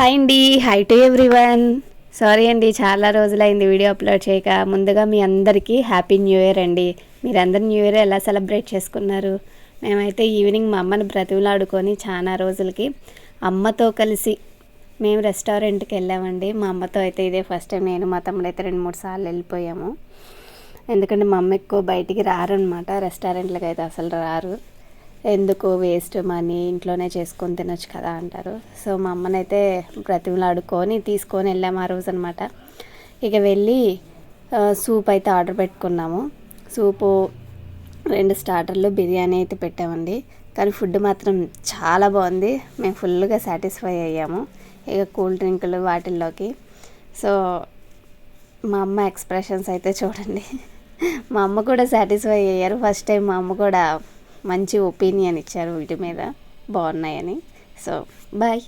Hi అండి. High to everyone sorry అండి చాలా రోజులైంది వీడియో అప్లోడ్ చేయక. ముందుగా మీ అందరికీ హ్యాపీ న్యూ ఇయర్ అండి. మీరందరూ న్యూ ఇయర్ ఎలా సెలబ్రేట్ చేసుకున్నారు? మేమైతే ఈవినింగ్ మా అమ్మని బ్రతిమలాడుకొని చాలా రోజులకి అమ్మతో కలిసి మేము రెస్టారెంట్కి వెళ్ళామండి. మా అమ్మతో అయితే ఇదే ఫస్ట్ టైం నేను మా తమ్ముడు అయితే రెండు మూడు సార్లు వెళ్ళిపోయాము. ఎందుకంటే మా అమ్మ ఎక్కువ బయటికి రారనమాట రెస్టారెంట్లకు అయితే అసలు రారు. ఎందుకు వేస్ట్ మనీ ఇంట్లోనే చేసుకొని తినొచ్చు కదా అంటారు. సో మా అమ్మనైతే బ్రతిమలాడుకొని తీసుకొని వెళ్ళాము ఆ రోజు అనమాట ఇక వెళ్ళి సూప్ అయితే ఆర్డర్ పెట్టుకున్నాము. సూపు రెండు స్టార్టర్లు బిర్యానీ అయితే పెట్టామండి. కానీ ఫుడ్ మాత్రం చాలా బాగుంది. మేము ఫుల్గా సాటిస్ఫై అయ్యాము. ఇక కూల్ డ్రింకులు వాటిల్లోకి. సో మా అమ్మ ఎక్స్ప్రెషన్స్ అయితే చూడండి. మా అమ్మ కూడా సాటిస్ఫై అయ్యారు. ఫస్ట్ టైం మా అమ్మ కూడా మంచి ఒపీనియన్ ఇచ్చారు వీటి మీద. బాగున్నాయని. So bye.